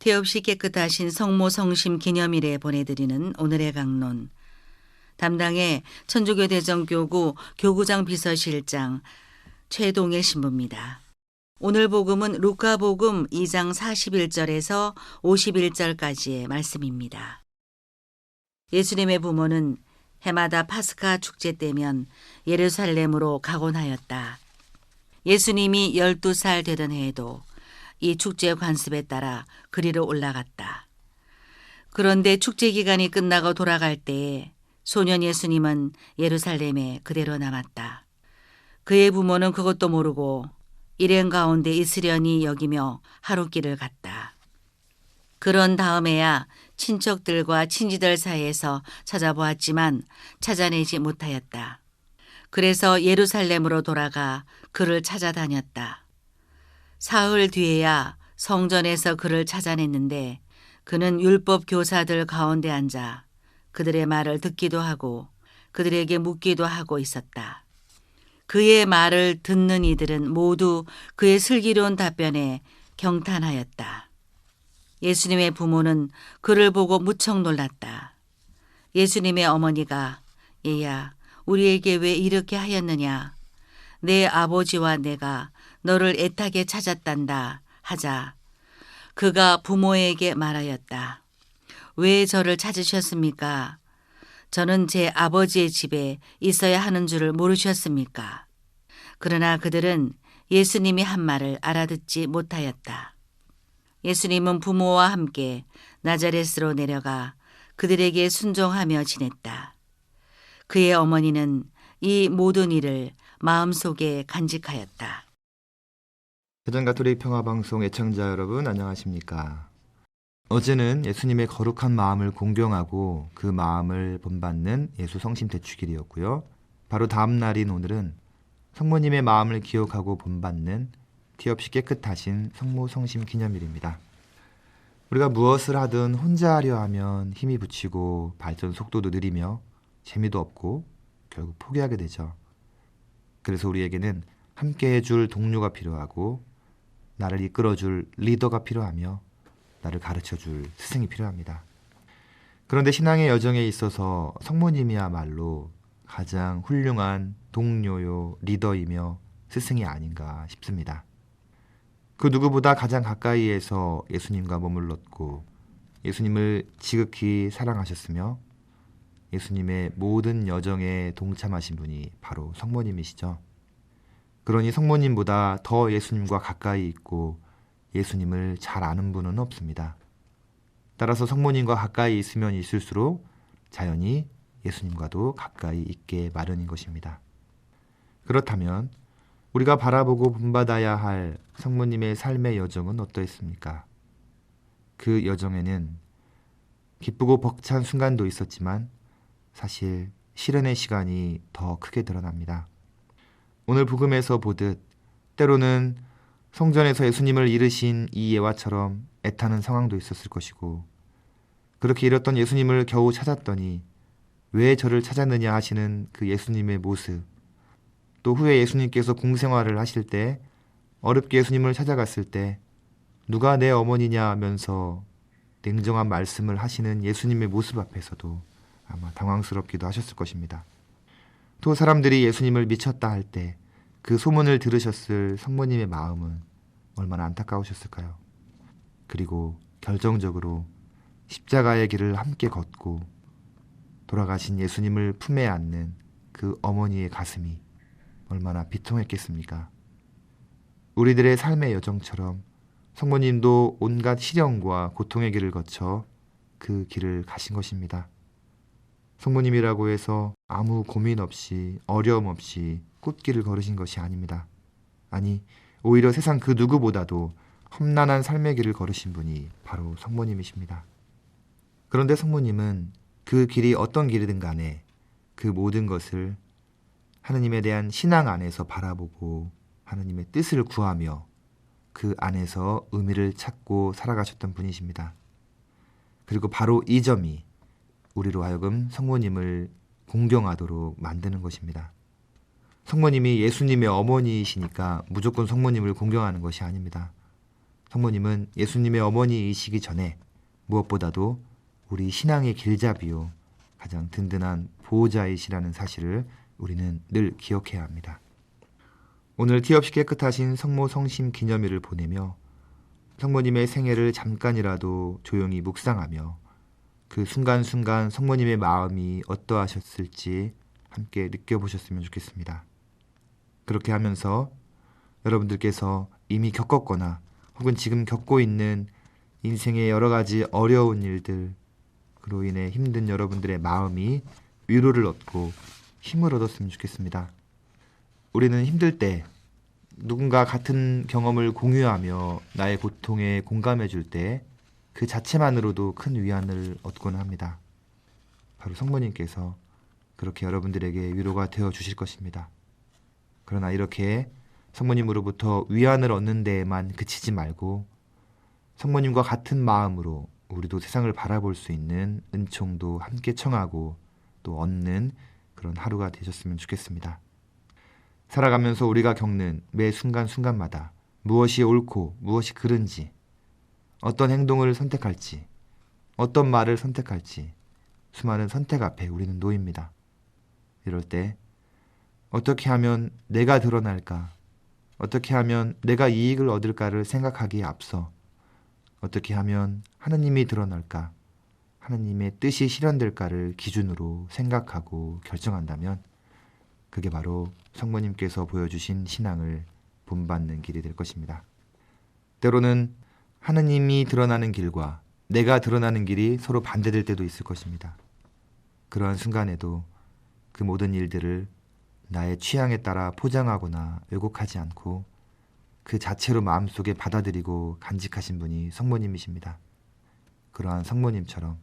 태없이 깨끗하신 성모 성심 기념일에 보내드리는 오늘의 강론. 담당의 천주교 대전교구 교구장 비서실장 최동일 신부입니다. 오늘 복음은 루카 복음 2장 41절에서 51절까지의 말씀입니다. 예수님의 부모는 해마다 파스카 축제 때면 예루살렘으로 가곤 하였다. 예수님이 12살 되던 해에도 이 축제 관습에 따라 그리로 올라갔다. 그런데 축제 기간이 끝나고 돌아갈 때에 소년 예수님은 예루살렘에 그대로 남았다. 그의 부모는 그것도 모르고 일행 가운데 있으려니 여기며 하룻길을 갔다. 그런 다음에야 친척들과 친지들 사이에서 찾아보았지만 찾아내지 못하였다. 그래서 예루살렘으로 돌아가 그를 찾아다녔다. 사흘 뒤에야 성전에서 그를 찾아냈는데 그는 율법 교사들 가운데 앉아 그들의 말을 듣기도 하고 그들에게 묻기도 하고 있었다. 그의 말을 듣는 이들은 모두 그의 슬기로운 답변에 경탄하였다. 예수님의 부모는 그를 보고 무척 놀랐다. 예수님의 어머니가 얘야 우리에게 왜 이렇게 하였느냐 내 아버지와 내가 너를 애타게 찾았단다 하자 그가 부모에게 말하였다. 왜 저를 찾으셨습니까? 저는 제 아버지의 집에 있어야 하는 줄을 모르셨습니까? 그러나 그들은 예수님이 한 말을 알아듣지 못하였다. 예수님은 부모와 함께 나자렛으로 내려가 그들에게 순종하며 지냈다. 그의 어머니는 이 모든 일을 마음속에 간직하였다. 대전 가톨릭 평화 방송 애청자 여러분 안녕하십니까? 어제는 예수님의 거룩한 마음을 공경하고 그 마음을 본받는 예수 성심 대축일이었고요. 바로 다음 날인 오늘은 성모님의 마음을 기억하고 본받는 티 없이 깨끗하신 성모 성심 기념일입니다. 우리가 무엇을 하든 혼자 하려 하면 힘이 붙이고 발전 속도도 느리며 재미도 없고 결국 포기하게 되죠. 그래서 우리에게는 함께 해줄 동료가 필요하고 나를 이끌어 줄 리더가 필요하며 나를 가르쳐 줄 스승이 필요합니다. 그런데 신앙의 여정에 있어서 성모님이야말로 가장 훌륭한 동료요 리더이며 스승이 아닌가 싶습니다. 그 누구보다 가장 가까이에서 예수님과 머물렀고 예수님을 지극히 사랑하셨으며 예수님의 모든 여정에 동참하신 분이 바로 성모님이시죠. 그러니 성모님보다 더 예수님과 가까이 있고 예수님을 잘 아는 분은 없습니다. 따라서 성모님과 가까이 있으면 있을수록 자연히 예수님과도 가까이 있게 마련인 것입니다. 그렇다면 우리가 바라보고 본받아야 할 성모님의 삶의 여정은 어떠했습니까? 그 여정에는 기쁘고 벅찬 순간도 있었지만 사실 실현의 시간이 더 크게 드러납니다. 오늘 복음에서 보듯 때로는 성전에서 예수님을 잃으신 이 예화처럼 애타는 상황도 있었을 것이고 그렇게 잃었던 예수님을 겨우 찾았더니 왜 저를 찾았느냐 하시는 그 예수님의 모습 또 후에 예수님께서 공생활을 하실 때 어렵게 예수님을 찾아갔을 때 누가 내 어머니냐 하면서 냉정한 말씀을 하시는 예수님의 모습 앞에서도 아마 당황스럽기도 하셨을 것입니다. 또 사람들이 예수님을 미쳤다 할 때 그 소문을 들으셨을 성모님의 마음은 얼마나 안타까우셨을까요? 그리고 결정적으로 십자가의 길을 함께 걷고 돌아가신 예수님을 품에 안는 그 어머니의 가슴이 얼마나 비통했겠습니까? 우리들의 삶의 여정처럼 성모님도 온갖 시련과 고통의 길을 거쳐 그 길을 가신 것입니다. 성모님이라고 해서 아무 고민 없이 어려움 없이 꽃길을 걸으신 것이 아닙니다. 아니, 오히려 세상 그 누구보다도 험난한 삶의 길을 걸으신 분이 바로 성모님이십니다. 그런데 성모님은 그 길이 어떤 길이든 간에 그 모든 것을 하느님에 대한 신앙 안에서 바라보고 하느님의 뜻을 구하며 그 안에서 의미를 찾고 살아가셨던 분이십니다. 그리고 바로 이 점이 우리로 하여금 성모님을 공경하도록 만드는 것입니다. 성모님이 예수님의 어머니이시니까 무조건 성모님을 공경하는 것이 아닙니다. 성모님은 예수님의 어머니이시기 전에 무엇보다도 우리 신앙의 길잡이요 가장 든든한 보호자이시라는 사실을 우리는 늘 기억해야 합니다. 오늘 티 없이 깨끗하신 성모 성심 기념일을 보내며 성모님의 생애를 잠깐이라도 조용히 묵상하며 그 순간순간 성모님의 마음이 어떠하셨을지 함께 느껴보셨으면 좋겠습니다. 그렇게 하면서 여러분들께서 이미 겪었거나 혹은 지금 겪고 있는 인생의 여러 가지 어려운 일들 그로 인해 힘든 여러분들의 마음이 위로를 얻고 힘을 얻었으면 좋겠습니다. 우리는 힘들 때 누군가 같은 경험을 공유하며 나의 고통에 공감해 줄 때 그 자체만으로도 큰 위안을 얻곤 합니다. 바로 성모님께서 그렇게 여러분들에게 위로가 되어 주실 것입니다. 그러나 이렇게 성모님으로부터 위안을 얻는 데에만 그치지 말고 성모님과 같은 마음으로 우리도 세상을 바라볼 수 있는 은총도 함께 청하고 또 얻는 그런 하루가 되셨으면 좋겠습니다. 살아가면서 우리가 겪는 매 순간순간마다 무엇이 옳고 무엇이 그른지, 어떤 행동을 선택할지, 어떤 말을 선택할지, 수많은 선택 앞에 우리는 놓입니다. 이럴 때, 어떻게 하면 내가 드러날까? 어떻게 하면 내가 이익을 얻을까를 생각하기에 앞서, 어떻게 하면 하느님이 드러날까? 하느님의 뜻이 실현될까를 기준으로 생각하고 결정한다면, 그게 바로 성모님께서 보여주신 신앙을 본받는 길이 될 것입니다. 때로는 하느님이 드러나는 길과 내가 드러나는 길이 서로 반대될 때도 있을 것입니다. 그러한 순간에도 그 모든 일들을 나의 취향에 따라 포장하거나 왜곡하지 않고 그 자체로 마음속에 받아들이고 간직하신 분이 성모님이십니다. 그러한 성모님처럼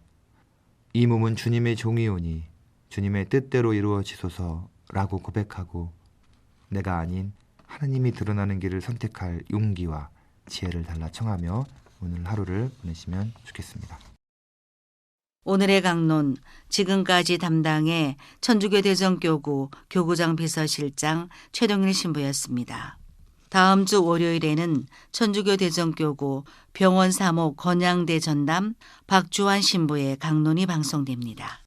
이 몸은 주님의 종이오니 주님의 뜻대로 이루어지소서라고 고백하고 내가 아닌 하느님이 드러나는 길을 선택할 용기와 지혜를 달라 청하며 오늘 하루를 보내시면 좋겠습니다. 오늘의 강론 지금까지 담당의 천주교 대전교구 교구장 비서실장 최동일 신부였습니다. 다음 주 월요일에는 천주교 대전교구 병원 사목 건양대 전담 박주환 신부의 강론이 방송됩니다.